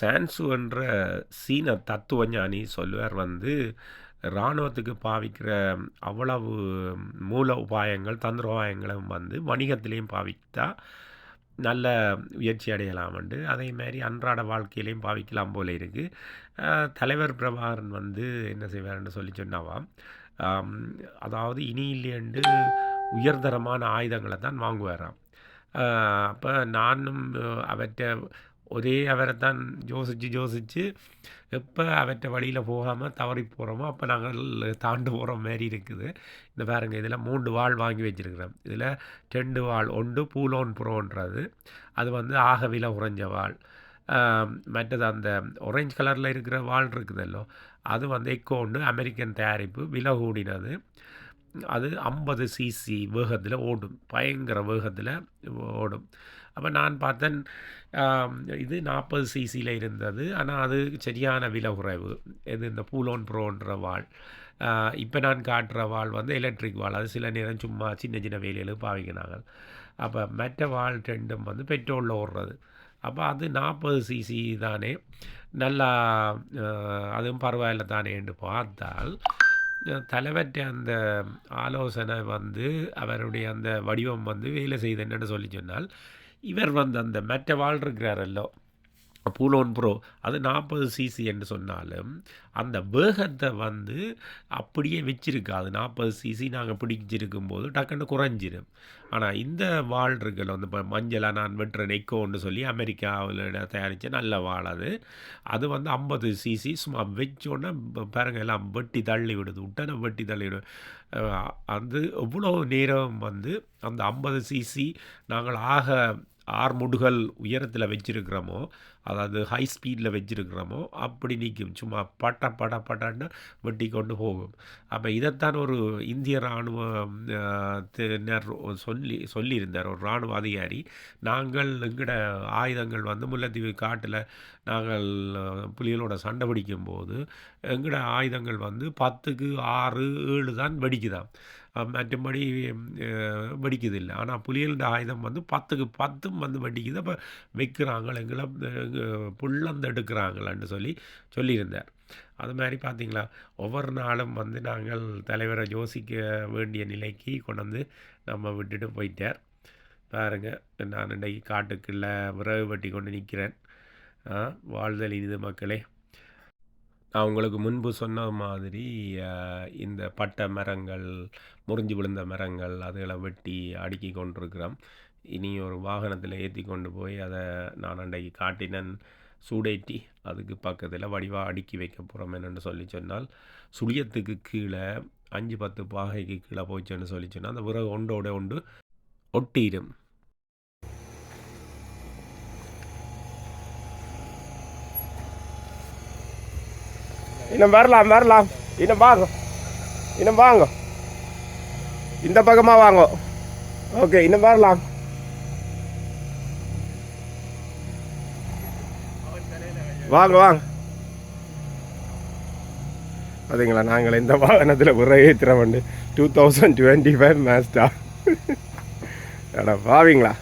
Chance என்ற சீன தத்துவஞானி சொல்லுவார் வந்து இராணுவத்துக்கு பாவிக்கிற அவ்வளவு மூல உபாயங்கள் தந்திர உபாயங்களும் வந்து வணிகத்திலையும் பாவித்தா நல்ல உயர்ச்சி அடையலாம்ண்டு அதே மாதிரி அன்றாட வாழ்க்கையிலையும் பாவிக்கலாம் போல இருக்குது தலைவர் பிரபாகரன் வந்து என்ன செய்வார்னு சொல்லி சொன்னாவாம் அதாவது இனியிலேண்டு உயர்தரமான ஆயுதங்களை தான் வாங்குவாராம். அப்போ நானும் அவற்றை ஒரே அவரை தான் யோசித்து யோசித்து எப்போ அவற்றை வழியில் போகாமல் தவறி போகிறோமோ அப்போ நாங்கள் தாண்டு போகிற மாதிரி இருக்குது. இந்த பாருங்கள் இதில் மூன்று வாள் வாங்கி வச்சுருக்கிறோம் இதில் ரெண்டு வாள் ஒன்று பூலோன் ப்ரோன்றது அது வந்து ஆகவில உறைஞ்ச வாள். மற்றது அந்த ஒரேஞ்ச் கலரில் இருக்கிற வாள் இருக்குதல்லோ அது வந்து எக்கோ ஒன்று அமெரிக்கன் தயாரிப்பு விலை கூடினது அது ஐம்பது சிசி வேகத்தில் ஓடும். பயங்கர வேகத்தில் ஓடும். அப்போ நான் பார்த்தேன் இது நாற்பது சிசியில் இருந்தது. ஆனால் அது சரியான விலை குறைவு இது இந்த பூலோன் ப்ரோன்ற வாழ் இப்போ நான் காட்டுற வாள் வந்து எலக்ட்ரிக் வாள். அது சில நேரம் சும்மா சின்ன சின்ன வேலைகளுக்கு பாவிக்கிறாங்க. அப்போ மற்ற வாள் ரெண்டும் வந்து பெட்ரோலில் ஓடுறது. அப்போ அது நாற்பது சிசி தானே. நல்லா அதுவும் பரவாயில்ல தானேன்னு பார்த்தால் தலைவற்ற அந்த ஆலோசனை வந்து அவருடைய அந்த வடிவம் வந்து வேலை செய்து என்னன்னு சொல்லி சொன்னால் இவர் வந்து அந்த மற்ற வாழ் இருக்கிறாரல்லோ பூலோன் ப்ரோ அது நாற்பது சிசி என்று சொன்னாலும் அந்த வேகத்தை வந்து அப்படியே வச்சிருக்காது நாற்பது சிசி நாங்கள் பிடிச்சிருக்கும் போது டக்குன்னு குறைஞ்சிரும். ஆனால் இந்த வாள் இருக்குல்ல வந்து இப்போ மஞ்சளாக நான் வெட்டுற நெக்கோன்னு சொல்லி அமெரிக்காவில் தயாரித்த நல்ல வாள் அது. அது வந்து ஐம்பது சிசி சும்மா வச்சோன்னே பாருங்க எல்லாம் வெட்டி தள்ளி விடுது. உடனே வெட்டி தள்ளி விடும் அது எவ்வளோ நேரம் வந்து அந்த ஐம்பது சிசி நாங்கள் ஆக ஆறுமுடுகள் உயரத்தில் வச்சிருக்கிறோமோ அதாவது ஹை ஸ்பீடில் வச்சுருக்கிறோமோ அப்படி நிற்கும் சும்மா பட்டா பட படன்னு வெட்டி கொண்டு போகும். அப்போ இதைத்தான் ஒரு இந்திய இராணுவ சொல்லி சொல்லியிருந்தார். ஒரு இராணுவ அதிகாரி நாங்கள் எங்கட ஆயுதங்கள் வந்து முல்லைத்தீவு காட்டில் நாங்கள் புலிகளோட சண்டை பிடிக்கும்போது எங்கட ஆயுதங்கள் வந்து பத்துக்கு ஆறு ஏழு தான் வெடிக்குதாம். மற்றபடி அஹ், வெடிக்குதில்லை. ஆனால் புலிகளின் ஆயுதம் வந்து பத்துக்கு பத்தும் வந்து வெடிக்குது. அப்போ வைக்கிறாங்க எங்களை புள்ளந்து எடுக்கிறாங்களான்னு சொல்லி சொல்லியிருந்தார். அது மாதிரி பார்த்தீங்களா? ஒவ்வொரு நாளும் வந்து நாங்கள் தலைவரை யோசிக்க வேண்டிய நிலைக்கு கொண்டு வந்து நம்ம விட்டுட்டு போயிட்டார். பாருங்க நான் இன்றைக்கு காட்டுக்குள்ளே விறகு வெட்டி கொண்டு நிற்கிறேன். வாழ்தல் இனிது மக்களே. நான் உங்களுக்கு முன்பு சொன்ன மாதிரி இந்த பட்டை மரங்கள் முறிஞ்சு விழுந்த மரங்கள் அதுகளை வெட்டி அடுக்கி கொண்டிருக்கிறோம். இனி ஒரு வாகனத்தில் ஏற்றி கொண்டு போய் அதை நான் அன்றைக்கு காட்டினேன். சூடேற்றி அதுக்கு பக்கத்தில் வடிவாக அடுக்கி வைக்க போகிறோம் என்னென்னு சொல்லி சொன்னால் சுழியத்துக்கு கீழே அஞ்சு பத்து பாகைக்கு கீழே போச்சுன்னு சொல்லி சொன்னால் அந்த விறகு ஒன்றோட ஒன்று ஒட்டிடும் இன்னும் வரலாம் வரலாம். இன்னும் வாங்க. இன்னும் வாங்க. இந்த பக்கமாக வாங்க. ஓகே இன்னும் வரலாம். வாங்க வாங்க. பார்த்தீங்களா நாங்கள் இந்த வாகனத்தில் உரை ஏற்றுற டூ தௌசண்ட் டுவெண்ட்டி ஃபைவ் மேஸ்டா அட பாவீங்களா?